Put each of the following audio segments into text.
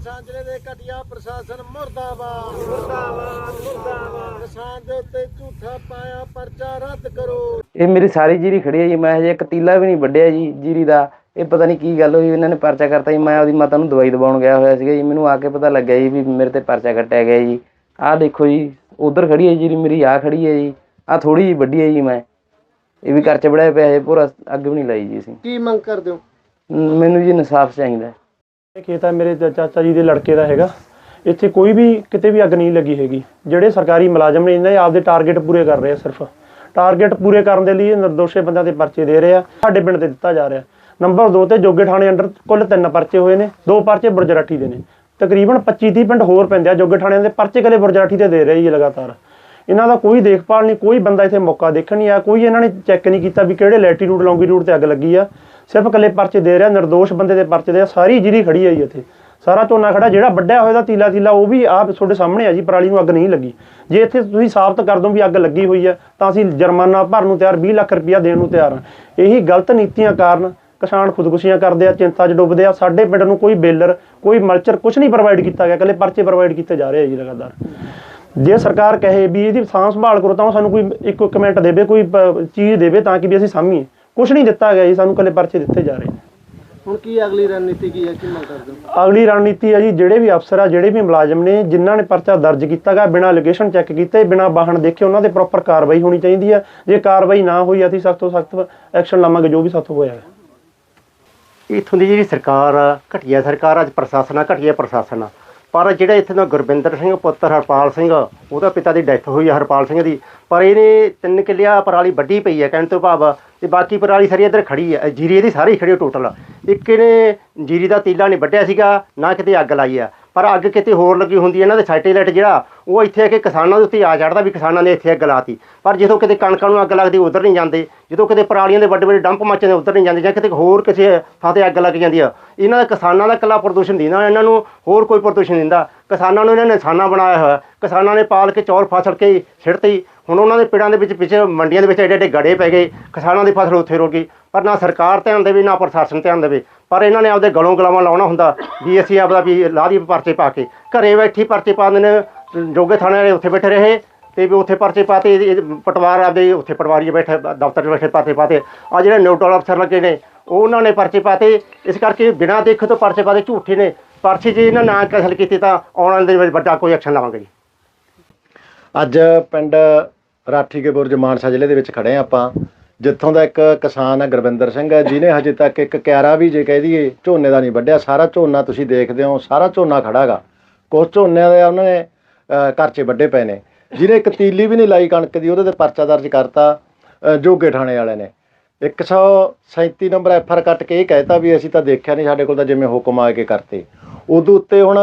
ਕਿਸਾਨ ਜ਼ਿਲ੍ਹੇ ਦੇ ਘਟਿਆ ਪ੍ਰਸ਼ਾਸਨ ਮੁਰਦਾਬਾਦ। ਮੁਰਦਾਬਾਦ ਮੁਰਦਾਬਾਦ। ਕਿਸਾਨ ਦੇ ਉੱਤੇ ਝੂਠਾ ਪਾਇਆ ਪਰਚਾ ਰੱਦ ਕਰੋ। ਇਹ ਮੇਰੀ ਸਾਰੀ ਜੀਰੀ ਖੜੀ ਹੈ ਜੀ ਮੈਂ ਹਜੇ ਇੱਕ ਤੀਲਾ ਵੀ ਨਹੀਂ ਵੱਢਿਆ ਜੀ ਜੀਰੀ ਦਾ। ਇਹ ਪਤਾ ਨਹੀਂ ਕੀ ਗੱਲ ਹੋਈ ਇਹਨਾਂ ਨੇ ਪਰਚਾ ਕਰਤਾ ਜੀ ਮੈਂ ਆਪਦੀ ਮਾਤਾ ਨੂੰ ਦਵਾਈ ਦਵਾਉਣ ਗਿਆ ਹੋਇਆ ਸੀਗਾ ਜੀ ਮੈਨੂੰ ਆ ਕੇ ਪਤਾ ਲੱਗਿਆ ਜੀ ਵੀ ਮੇਰੇ ਤੇ ਪਰਚਾ ਕੱਟਿਆ ਗਿਆ ਜੀ। ਆਹ ਦੇਖੋ ਜੀ ਉਧਰ ਖੜੀ ਹੈ ਜੀਰੀ ਮੇਰੀ ਆ ਖੜੀ ਹੈ ਜੀ ਆ ਥੋੜੀ ਜਿਹੀ ਵੱਡੀ ਹੈ ਜੀ ਮੈਂ। ਇਹ ਵੀ ਕਰਚ ਬੜਿਆ ਪਿਆ ਹੈ ਪੂਰਾ ਅੱਗ ਵੀ ਨਹੀਂ ਲਾਈ ਜੀ ਅਸੀਂ। ਕੀ ਮੰਗ ਕਰਦੇ ਹੋ? ਮੈਨੂੰ ਜੀ ਇਨਸਾਫ ਚਾਹੀਦਾ। ਇਹ ਖੇਤ ਹੈ ਮੇਰੇ ਚਾਚਾ ਜੀ ਦੇ ਲੜਕੇ ਦਾ ਹੈਗਾ। ਇੱਥੇ ਕੋਈ ਵੀ ਕਿਤੇ ਵੀ ਅੱਗ ਨਹੀਂ ਲੱਗੀ ਹੈਗੀ। ਜਿਹੜੇ ਸਰਕਾਰੀ ਮੁਲਾਜ਼ਮ ਨੇ, ਇਹਨਾਂ ਦੇ ਆਪਦੇ ਟਾਰਗੇਟ ਪੂਰੇ ਕਰ ਰਹੇ ਆ ਸਿਰਫ। ਟਾਰਗੇਟ ਪੂਰੇ ਕਰਨ ਦੇ ਲਈ ਨਿਰਦੋਸ਼ੇ ਬੰਦਿਆਂ ਦੇ ਪਰਚੇ ਦੇ ਰਹੇ ਆ। ਸਾਡੇ ਪਿੰਡ ਤੇ ਦਿੱਤਾ ਜਾ ਰਿਹਾ। ਨੰਬਰ 2 ਤੇ ਜੋਗੇ ਥਾਣੇ ਅੰਡਰ ਕੁੱਲ ਤਿੰਨ ਪਰਚੇ ਹੋਏ ਨੇ। ਦੋ ਪਰਚੇ ਬੁਰਜਰਾਠੀ ਦੇ ਨੇ। ਤਕਰੀਬਨ 25 30 ਪਿੰਡ ਹੋਰ ਪੈਂਦੇ ਆ ਜੋਗੇ ਥਾਣਿਆਂ ਦੇ। ਪਰਚੇ ਕਲੇ ਬੁਰਜਰਾਠੀ ਤੇ ਦੇ ਰਹੇ ਜੀ ਲਗਾਤਾਰ। ਇਹਨਾਂ ਦਾ ਕੋਈ ਦੇਖਭਾਲ ਨਹੀਂ, ਕੋਈ ਬੰਦਾ ਇੱਥੇ ਮੌਕਾ ਦੇਖਣ ਨਹੀਂ ਆ ਕੋਈ ਇਹਨਾਂ ਨੇ ਚੈੱਕ ਨਹੀਂ ਕੀਤਾ ਵੀ ਕਿਹੜੇ ਲੈਟੀਟਿਊਡ ਲੌਂਗੀਟਿਊਡ ਤੇ ਅੱਗ ਲੱਗੀ ਆ। ਸਿਰਫ ਇਕੱਲੇ ਪਰਚੇ ਦੇ ਰਿਹਾ, ਨਿਰਦੋਸ਼ ਬੰਦੇ ਦੇ ਪਰਚੇ ਦੇ ਆ ਸਾਰੀ ਜਿਹੜੀ ਖੜੀ ਹੈ ਜੀ ਇੱਥੇ। ਸਾਰਾ ਝੋਨਾ ਖੜਾ, ਜਿਹੜਾ ਵੱਡਿਆ ਹੋਇਆ ਦਾ ਤੀਲਾ ਤੀਲਾ, ਉਹ ਵੀ ਆਪ ਤੁਹਾਡੇ ਸਾਹਮਣੇ ਆ ਜੀ, ਪਰਾਲੀ ਨੂੰ ਅੱਗ ਨਹੀਂ ਲੱਗੀ। ਜੇ ਇੱਥੇ ਤੁਸੀਂ ਸਾਬਤ ਕਰ ਦੋ ਵੀ ਅੱਗ ਲੱਗੀ ਹੋਈ ਹੈ, ਤਾਂ ਅਸੀਂ ਜੁਰਮਾਨਾ ਭਰਨ ਨੂੰ ਤਿਆਰ 20 ਲੱਖ ਰੁਪਇਆ ਦੇਣ ਨੂੰ ਤਿਆਰ ਹਾਂ। ਇਹੀ ਗਲਤ ਨੀਤੀਆਂ ਕਾਰਨ ਕਿਸਾਨ ਖੁਦਕੁਸ਼ੀਆਂ ਕਰਦੇ ਆ, ਚਿੰਤਾ 'ਚ ਡੁੱਬਦੇ ਆ, ਸਾਡੇ ਪਿੰਡ ਨੂੰ ਕੋਈ ਬੇਲਰ, ਕੋਈ ਮਲਚਰ ਕੁਝ ਨਹੀਂ ਪ੍ਰੋਵਾਈਡ ਕੀਤਾ ਗਿਆ, ਇਕੱਲੇ ਪਰਚੇ ਪ੍ਰੋਵਾਈਡ ਕੀਤੇ ਜਾ ਰਹੇ ਆ ਜੀ ਲਗਾਤਾਰ। ਜੇ ਸਰਕਾਰ ਕਹੇ ਵੀ ਇਹਦੀ ਸਾਂਭ ਸੰਭਾਲ ਕਰੋ, ਤਾਂ ਉਹ ਸਾਨੂੰ ਕੋਈ ਇੱਕ ਇੱਕ ਮਿੰਟ ਦੇਵੇ, ਕੋਈ ਪ- ਚੀਜ਼ ਦੇਵੇ ਤਾਂ ਕਿ ਵੀ ਅਸੀਂ ਸਾਂਭੀਏ। ਕੁਝ ਨਹੀਂ ਦਿੱਤਾ ਗਿਆ ਜੀ ਸਾਨੂੰ ਇਕੱਲੇ ਪਰਚੇ ਦਿੱਤੇ ਜਾ ਰਹੇ ਨੇ। ਹੁਣ ਕੀ ਅਗਲੀ ਰਣਨੀਤੀ ਕੀ ਹੈ ਕੀ ਮੰਗ ਕਰਦੇ ਹੋ ਅਗਲੀ ਰਣਨੀਤੀ ਹੈ ਜੀ ਜਿਹੜੇ ਵੀ ਅਫਸਰ ਆ ਜਿਹੜੇ ਵੀ ਮੁਲਾਜ਼ਮ ਨੇ ਜਿਨ੍ਹਾਂ ਨੇ ਪਰਚਾ ਦਰਜ ਕੀਤਾਗਾ ਬਿਨਾਂ ਲੋਕੇਸ਼ਨ ਚੈੱਕ ਕੀਤੇ ਬਿਨਾਂ ਵਾਹਨ ਦੇਖੇ ਉਹਨਾਂ ਦੇ ਪ੍ਰੋਪਰ ਕਾਰਵਾਈ ਹੋਣੀ ਚਾਹੀਦੀ ਹੈ। ਜੇ ਕਾਰਵਾਈ ਨਾ ਹੋਈ ਅਸੀਂ ਸਖਤ ਤੋਂ ਸਖਤ ਐਕਸ਼ਨ ਲਵਾਂਗੇ ਜੋ ਵੀ ਸਾਥੋਂ ਹੋਇਆ ਹੈ। ਇੱਥੋਂ ਦੀ ਜਿਹੜੀ ਸਰਕਾਰ ਆ ਘਟੀਆ ਸਰਕਾਰ ਆ, ਅੱਜ ਪ੍ਰਸ਼ਾਸਨ ਆ ਘਟੀਆ ਪ੍ਰਸ਼ਾਸਨ ਆ ਪਰ ਜਿਹੜਾ ਇੱਥੇ ਦਾ ਗੁਰਵਿੰਦਰ ਸਿੰਘ ਪੁੱਤਰ ਹਰਪਾਲ ਸਿੰਘ, ਉਹਦਾ ਪਿਤਾ ਦੀ ਡੈਥ ਹੋਈ ਆ ਹਰਪਾਲ ਸਿੰਘ ਦੀ। ਪਰ ਇਹਨੇ ਤਿੰਨ ਕਿੱਲਿਆ ਪਰਾਲੀ ਵੱਢੀ ਪਈ ਹੈ ਕਹਿਣ ਤੋਂ ਭਾਵ, ਤੇ ਬਾਕੀ ਪਰਾਲੀ ਸਾਰੀ ਇੱਧਰ ਖੜੀ ਹੈ ਜੀਰੀ ਇਹਦੀ ਸਾਰੀ ਖੜੀ ਟੋਟਲ ਇੱਕ ਇਹਨੇ ਜੀਰੀ ਦਾ ਤੀਲਾ ਨਹੀਂ ਵੱਢਿਆ ਸੀਗਾ, ਨਾ ਕਿਤੇ ਅੱਗ ਲਾਈ ਆ। ਪਰ ਅੱਗ ਕਿਤੇ ਹੋਰ ਲੱਗੀ ਹੁੰਦੀ ਇਹਨਾਂ ਦੇ ਸੈਟੇਲਾਈਟ ਜਿਹੜਾ, ਉਹ ਇੱਥੇ ਆ ਕੇ ਕਿਸਾਨਾਂ ਦੇ ਉੱਤੇ ਆ ਚੜਦਾ ਵੀ ਕਿਸਾਨਾਂ ਨੇ ਇੱਥੇ ਅੱਗ ਲਾਤੀ। ਪਰ ਜਦੋਂ ਕਿਤੇ ਕਣਕਾਂ ਨੂੰ ਅੱਗ ਲੱਗਦੀ ਉਧਰ ਨਹੀਂ ਜਾਂਦੇ, ਜਦੋਂ ਕਿਤੇ ਪਰਾਲੀਆਂ ਦੇ ਵੱਡੇ ਵੱਡੇ ਡੰਪ ਮੱਚਦੇ ਉਧਰ ਨਹੀਂ ਜਾਂਦੇ, ਜਾਂ ਕਿਤੇ ਹੋਰ ਕਿਸੇ ਥਾਂ ਤੇ ਅੱਗ ਲੱਗ ਜਾਂਦੀ ਆ, ਇਹਨਾਂ ਦਾ ਕਿਸਾਨਾਂ ਦਾ ਇਕੱਲਾ ਪ੍ਰਦੂਸ਼ਣ ਦਿੰਦਾ ਇਹਨਾਂ ਨੂੰ ਹੋਰ ਕੋਈ ਪ੍ਰਦੂਸ਼ਣ ਨਹੀਂ ਦਿੰਦਾ। ਕਿਸਾਨਾਂ ਨੂੰ ਇਹਨਾਂ ਨੇ ਨਿਸ਼ਾਨਾ ਬਣਾਇਆ ਹੋਇਆ, ਕਿਸਾਨਾਂ ਨੇ ਪਾਲ ਕੇ ਚੌਲ ਫਸਲ ਕੇ ਛਿੜਤੀ ਹੁਣ ਉਹਨਾਂ ਦੇ ਪਿੰਡਾਂ ਦੇ ਵਿੱਚ ਪਿੱਛੇ ਮੰਡੀਆਂ ਦੇ ਵਿੱਚ ਐਡੇ ਐਡੇ ਗੜੇ ਪੈ ਗਏ, ਕਿਸਾਨਾਂ ਦੀ ਫਸਲ ਉੱਥੇ ਰੁਕ ਗਈ, ਪਰ ਨਾ ਸਰਕਾਰ ਧਿਆਨ ਦੇਵੇ, ਨਾ ਪ੍ਰਸ਼ਾਸਨ ਧਿਆਨ ਦੇਵੇ। ਪਰ ਇਹਨਾਂ ਨੇ ਆਪਦੇ ਗਲੋਂ ਗਲਾਵਾਂ ਲਾਉਣਾ ਹੁੰਦਾ, ਵੀ ਅਸੀਂ ਆਪਦਾ ਵੀ ਲਾਦੀ ਪਰਚੇ ਪਾ ਕੇ। ਘਰੇ ਬੈਠੀ ਪਰਚੇ ਪਾ ਦਿੰਦੇ ਨੇ, ਜੋਗੇ ਥਾਣੇ ਵਾਲੇ ਉੱਥੇ ਬੈਠੇ ਰਹੇ, ਤੇ ਵੀ ਉੱਥੇ ਪਰਚੇ ਪਾਤੇ ਪਟਵਾਰ ਆਪਦੇ ਉੱਥੇ ਪਟਵਾਰੀ ਬੈਠੇ, ਦਫ਼ਤਰ 'ਚ ਬੈਠੇ ਪਰਚੇ ਪਾਤੇ ਆ ਜਿਹੜੇ ਨਿਊਟਰਲ ਅਫਸਰ ਲੱਗੇ ਨੇ ਉਹ ਉਹਨਾਂ ਨੇ ਪਰਚੇ ਪਾਤੇ ਇਸ ਕਰਕੇ ਬਿਨਾਂ ਦੇਖੇ ਤੋਂ ਪਰਚੇ ਪਾਤੇ ਝੂਠੇ ਨੇ। ਪਰਚੇ ਜੇ ਇਹਨਾਂ ਨਾ ਕਸਲ ਕੀਤੀ ਤਾਂ ਆਉਣ ਵਾਲੇ ਦਿਨ ਵਿੱਚ ਵੱਡਾ ਕੋਈ ਐਕਸ਼ਨ ਲਵਾਂਗੇ ਜੀ। ਅੱਜ ਪਿੰਡ ਰਾਠੀ ਕੇ ਬੁਰਜ ਮਾਨਸਾ ਜ਼ਿਲ੍ਹੇ ਦੇ ਵਿੱਚ ਖੜੇ ਆ ਆਪਾਂ। ਜਿੱਥੋਂ ਦਾ ਇੱਕ ਕਿਸਾਨ ਹੈ, ਗੁਰਵਿੰਦਰ ਸਿੰਘ ਹੈ, ਜਿਹਨੇ ਹਜੇ ਤੱਕ ਇੱਕ ਕਿਆਰਾ ਵੀ ਜੇ ਕਹਿ ਦਈਏ, ਝੋਨੇ ਦਾ ਨਹੀਂ ਵੱਢਿਆ। ਸਾਰਾ ਝੋਨਾ ਤੁਸੀਂ ਦੇਖਦੇ ਹੋ, ਸਾਰਾ ਝੋਨਾ ਖੜਾਗਾ ਕੁਝ ਝੋਨਿਆਂ ਦੇ ਉਹਨਾਂ ਨੇ ਕਰਚੇ ਵੱਡੇ ਪਏ ਨੇ। ਜਿਹਨੇ ਇੱਕ ਤੀਲੀ ਵੀ ਨਹੀਂ ਲਾਈ ਕਣਕ ਦੀ, ਉਹਦੇ ਤੇ ਪਰਚਾ ਦਰਜ ਕਰਤਾ ਜੋਗੇ ਥਾਣੇ ਵਾਲਿਆਂ ਨੇ। 137 ਨੰਬਰ ਐਫ ਆਰ ਕੱਟ ਕੇ ਇਹ ਕਹਿਤਾ ਵੀ ਅਸੀਂ ਤਾਂ ਦੇਖਿਆ ਨਹੀਂ ਸਾਡੇ ਕੋਲ ਤਾਂ ਜਿਵੇਂ ਹੁਕਮ ਆ ਕੇ ਕਰਤੇ। ਉਦੋਂ ਉੱਤੇ ਹੁਣ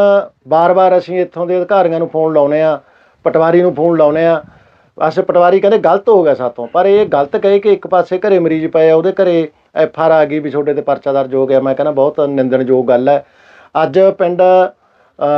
ਬਾਰ-ਬਾਰ ਅਸੀਂ ਇੱਥੋਂ ਦੇ ਅਧਿਕਾਰੀਆਂ ਨੂੰ ਫੋਨ ਲਾਉਨੇ ਆ, ਪਟਵਾਰੀ ਨੂੰ ਫੋਨ ਲਾਉਨੇ ਆ ਅਸ ਪਟਵਾਰੀ ਕਹਿੰਦੇ ਗਲਤ ਹੋ ਗਿਆ ਸਾਥੋਂ, ਪਰ ਇਹ ਗਲਤ ਕਹੇ ਕਿ ਇੱਕ ਪਾਸੇ ਘਰੇ ਮਰੀਜ਼ ਪਏ ਆ, ਉਹਦੇ ਘਰੇ ਐਫ ਆਰ ਆ ਗਈ ਵੀ ਤੁਹਾਡੇ ਤੇ ਪਰਚਾ ਦਰਜ ਹੋ ਗਿਆ, ਮੈਂ ਕਹਿੰਦਾ ਬਹੁਤ ਨਿੰਦਣਯੋਗ ਗੱਲ ਹੈ। ਅੱਜ ਪਿੰਡ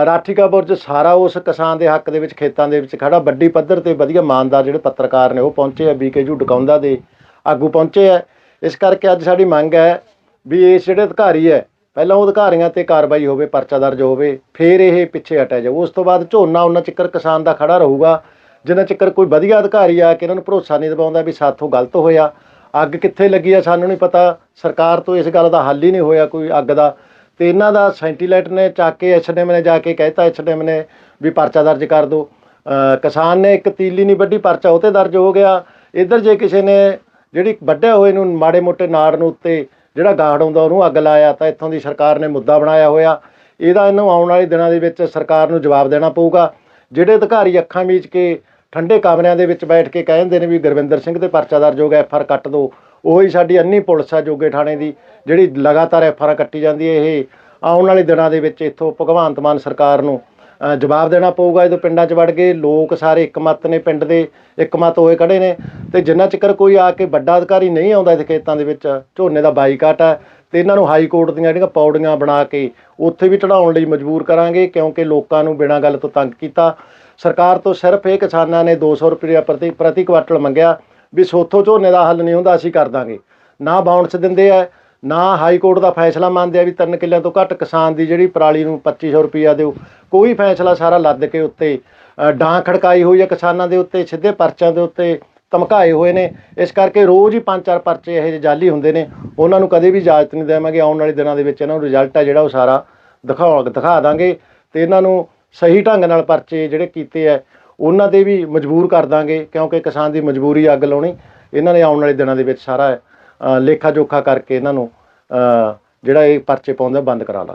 ਰਾਠੀਕਾਪੁਰ 'ਚ ਸਾਰਾ ਉਸ ਕਿਸਾਨ ਦੇ ਹੱਕ ਦੇ ਵਿੱਚ, ਖੇਤਾਂ ਦੇ ਵਿੱਚ ਖੜਾ, ਵੱਡੀ ਪੱਧਰ ਤੇ ਵਧੀਆ ਇਮਾਨਦਾਰ ਜਿਹੜੇ ਪੱਤਰਕਾਰ ਨੇ, ਉਹ ਪਹੁੰਚੇ ਆ ਬੀਕੇ ਜੂ ਡਕਾਉਂਦਾ ਦੇ ਆਗੂ ਪਹੁੰਚੇ ਆ। ਇਸ ਕਰਕੇ ਅੱਜ ਸਾਡੀ ਮੰਗ ਹੈ ਵੀ ਇਸ ਜਿਹੜੇ ਅਧਿਕਾਰੀ ਹੈ, ਪਹਿਲਾਂ ਉਹ ਅਧਿਕਾਰੀਆਂ ਤੇ ਕਾਰਵਾਈ ਹੋਵੇ, ਪਰਚਾ ਦਰਜ ਹੋਵੇ, ਫਿਰ ਇਹ ਪਿੱਛੇ ਹਟਿਆ ਜਾਊ। ਉਸ ਤੋਂ ਬਾਅਦ ਝੋਨਾ, ਉਹਨਾਂ ਚਿੱਕਰ ਕਿਸਾਨ ਦਾ ਖੜਾ ਰਹੂਗਾ। ਜਿੰਨਾ ਚੱਕਰ ਕੋਈ ਵਧੀਆ ਅਧਿਕਾਰੀ ਆ ਕੇ ਇਹਨਾਂ ਨੂੰ ਭਰੋਸਾ ਨਹੀਂ ਦਿਵਾਉਂਦਾ ਵੀ ਸਾਥੋਂ ਗਲਤ ਹੋਇਆ। ਅੱਗ ਕਿੱਥੇ ਲੱਗੀ ਆ ਸਾਨੂੰ ਨਹੀਂ ਪਤਾ। ਸਰਕਾਰ ਤੋਂ ਇਸ ਗੱਲ ਦਾ ਹੱਲ ਹੀ ਨਹੀਂ ਹੋਇਆ ਕੋਈ ਅੱਗ ਦਾ। ਤੇ ਇਹਨਾਂ ਦਾ ਸੈਂਟੀਲਾਈਟ ਨੇ ਚੱਕ ਕੇ ਐਸਡੀਐਮ ਨੇ ਜਾ ਕੇ ਕਹਿਤਾ ਐਸਡੀਐਮ ਨੇ ਵੀ ਪਰਚਾ ਦਰਜ ਕਰ ਦਿਓ। ਕਿਸਾਨ ਨੇ ਇੱਕ ਤੀਲੀ ਨਹੀਂ ਵੱਡੀ ਪਰਚਾ ਉਹ ਤੇ ਦਰਜ ਹੋ ਗਿਆ। ਇੱਧਰ ਜੇ ਕਿਸੇ ਨੇ ਜਿਹੜੀ ਵੱਢਿਆ ਹੋਏ ਨੂੰ ਮਾੜੇ ਮੋਟੇ ਨਾੜ ਨੂੰ ਉੱਤੇ ਜਿਹੜਾ ਗਾਰਡ ਹੁੰਦਾ ਉਹਨੂੰ ਅੱਗ ਲਾਇਆ ਤਾਂ ਇੱਥੋਂ ਦੀ ਸਰਕਾਰ ਨੇ ਮੁੱਦਾ ਬਣਾਇਆ ਹੋਇਆ। ਇਹਦਾ ਇਹਨੂੰ ਆਉਣ ਵਾਲੇ ਦਿਨਾਂ ਦੇ ਵਿੱਚ ਸਰਕਾਰ ਨੂੰ ਜਵਾਬ ਦੇਣਾ ਪਊਗਾ। ਜਿਹੜੇ ਅਧਿਕਾਰੀ ਅੱਖਾਂ ਮੀਚ ਕੇ ਠੰਡੇ ਕਮਰਿਆਂ ਦੇ ਵਿੱਚ ਬੈਠ ਕੇ ਕਹਿੰਦੇ ਨੇ ਵੀ ਗੁਰਵਿੰਦਰ ਸਿੰਘ ਦੇ ਪਰਚਾ ਦਰਜ ਹੋ ਗਿਆ ਐਫ ਆਰ ਕੱਟ ਦਿਓ ਉਹੀ ਸਾਡੀ ਅੰਨੀ ਪੁਲਿਸ ਆ ਜੋਗੇ ਥਾਣੇ ਦੀ, ਜਿਹੜੀ ਲਗਾਤਾਰ ਐਫ ਆਰ ਕੱਟੀ ਜਾਂਦੀ ਹੈ ਇਹ। ਆਉਣ ਵਾਲੇ ਦਿਨਾਂ ਦੇ ਵਿੱਚ ਇੱਥੋਂ ਭਗਵੰਤ ਮਾਨ ਸਰਕਾਰ ਨੂੰ ਜਵਾਬ ਦੇਣਾ ਪਊਗਾ। ਜਦੋਂ ਪਿੰਡਾਂ 'ਚ ਵੜ ਗਏ, ਲੋਕ ਸਾਰੇ ਇੱਕਮਤ ਨੇ ਪਿੰਡ ਦੇ, ਇੱਕਮਤ ਹੋਏ ਖੜੇ ਨੇ। ਤੇ ਜਿੰਨਾ ਚਿਕਰ ਕੋਈ ਆ ਕੇ ਵੱਡਾ ਅਧਿਕਾਰੀ ਨਹੀਂ ਆਉਂਦਾ ਇੱਥੇ ਖੇਤਾਂ ਦੇ ਵਿੱਚ, ਝੋਨੇ ਦਾ ਬਾਈਕਾਟ ਹੈ ਤੇ ਇਹਨਾਂ ਨੂੰ ਹਾਈ ਕੋਰਟ ਦੀਆਂ ਜਿਹੜੀਆਂ ਪੌੜੀਆਂ ਬਣਾ ਕੇ ਉੱਥੇ ਵੀ ਚੜਾਉਣ ਲਈ ਮਜਬੂਰ ਕਰਾਂਗੇ, ਕਿਉਂਕਿ ਲੋਕਾਂ ਨੂੰ ਬਿਨਾਂ ਗੱਲ ਤੋਂ ਤੰਗ ਕੀਤਾ। ਸਰਕਾਰ ਤੋਂ ਸਿਰਫ ਇਹ ਕਿਸਾਨਾਂ ਨੇ 200 ਰੁਪਏ ਪ੍ਰਤੀ ਪ੍ਰਤੀ ਕੁਆਟਲ ਮੰਗਿਆ ਵੀ ਸੋਥੋ ਝੋਨੇ ਦਾ ਹੱਲ ਨਹੀਂ ਹੁੰਦਾ, ਅਸੀਂ ਕਰ ਦਾਂਗੇ। ਨਾ ਬਾਉਂਸ ਦਿੰਦੇ ਆ, ਨਾ ਹਾਈ ਕੋਰਟ ਦਾ ਫੈਸਲਾ ਮੰਨਦੇ ਆ ਵੀ ਤਿੰਨ ਕਿੱਲਿਆਂ ਤੋਂ ਘੱਟ ਕਿਸਾਨ ਦੀ ਜਿਹੜੀ ਪਰਾਲੀ ਨੂੰ 2500 ਰੁਪਈਆ ਦਿਓ। ਕੋਈ ਫੈਸਲਾ ਸਾਰਾ ਲੱਦ ਕੇ ਉੱਤੇ ਡਾਂ ਖੜਕਾਈ ਹੋਈ ਹੈ ਕਿਸਾਨਾਂ ਦੇ ਉੱਤੇ, ਸਿੱਧੇ ਪਰਚਿਆਂ ਦੇ ਉੱਤੇ ਧਮਕਾਏ ਹੋਏ ਨੇ। ਇਸ ਕਰਕੇ ਰੋਜ਼ ਹੀ ਪੰਜ ਚਾਰ ਪਰਚੇ ਇਹੋ ਜਿਹੇ ਜਾਲੀ ਹੁੰਦੇ ਨੇ। ਉਹਨਾਂ ਨੂੰ ਕਦੇ ਵੀ ਇਜਾਜ਼ਤ ਨਹੀਂ ਦੇਵਾਂਗੇ। ਆਉਣ ਵਾਲੇ ਦਿਨਾਂ ਦੇ ਵਿੱਚ ਇਹਨਾਂ ਨੂੰ ਰਿਜ਼ਲਟ ਆ ਜਿਹੜਾ ਉਹ ਸਾਰਾ ਦਿਖਾ ਦਿਖਾ ਦਾਂਗੇ। ਤੇ ਇਹਨਾਂ ਨੂੰ ਸਹੀ ਢੰਗ ਨਾਲ ਪਰਚੇ ਜਿਹੜੇ ਕੀਤੇ ਆ, ਉਹਨਾਂ ਤੇ ਵੀ ਮਜਬੂਰ ਕਰ ਦਾਂਗੇ, ਕਿਉਂਕਿ ਕਿਸਾਨ ਦੀ ਮਜਬੂਰੀ ਅੱਗ ਲਾਉਣੀ ਇਹਨਾਂ ਨੇ ਆਉਣ ਵਾਲੇ ਦਿਨਾਂ ਦੇ ਵਿੱਚ ਸਾਰਾ ਲੇਖਾ ਜੋਖਾ ਕਰਕੇ ਇਹਨਾਂ ਨੂੰ ਜਿਹੜਾ ਇਹ ਪਰਚੇ ਪਾਉਂਦਾ ਬੰਦ ਕਰਾ ਲਾ